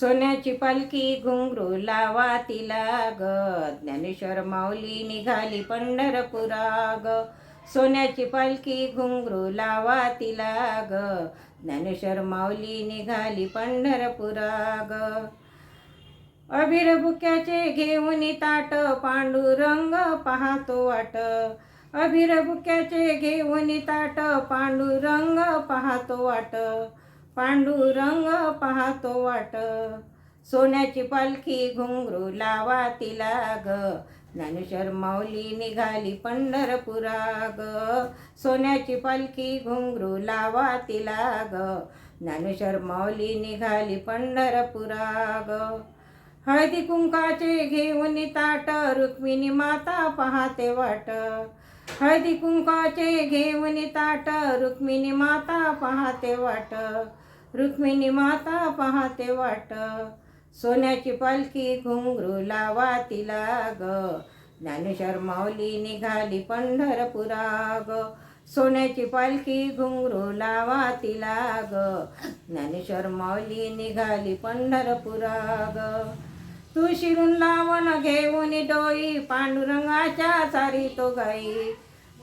सोन्याची पालखी घुंगरू लावा तिला ग. ज्ञानेश्वर माऊली निघाली पंढरपुरा ग सोन्याची पालखी घुंगरू लावा तिला ग. ज्ञानेश्वर माऊली निघाली पंढरपुरा ग अभिरबुक्याचे घेऊन ताट पांडुरंग पाहतो वाट. अभिरबुक्याचे घेऊन ताट पांडुरंग पाहतो वाट. पांडुरंग पाहतो वाट. सोन्याची पालखी घुंगरू लावा तिला ग. ज्ञानेश्वर माऊली निघाली पंढरपुरा ग सोन्याची पालखी घुंगरू लावा तिला ग. ज्ञानेश्वर माऊली निघाली पंढरपुरा ग हळदी कुंकाचे घेऊन ताट रुक्मिणी माता पाहते वाट. हळदी कुंकाचे घेऊन ताट रुक्मिणी माता पाहते वाट. रुक्मिणी माता पाहते वाट. सोन्याची पालखी घुंगरू लावा तिला ग. ज्ञानेश्वर माऊली निघाली पंढरपुरा ग सोन्याची पालखी घुंगरू लावा तिला ग. ज्ञानेश्वर माऊली निघाली पंढरपुरा ग तू शिरून लावण घेऊन डोई पांडुरंगाच्या सारी तो गाई.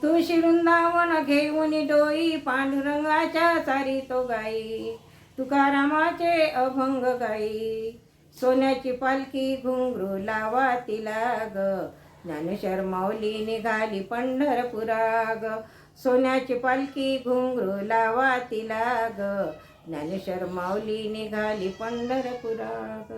तुळशी वृंदावन घेऊन डोई पांडुरंगाच्या चारी तो गाई. तुकारामाचे अभंग गाई. सोन्याची पालखी घुंगरू लावा तिला ग. ज्ञानेश्वर माऊली निघाली पंढरपुरा ग सोन्याची पालखी घुंगरू लावा तिला ग. ज्ञानेश्वर माऊली निघाली पंढरपुरा ग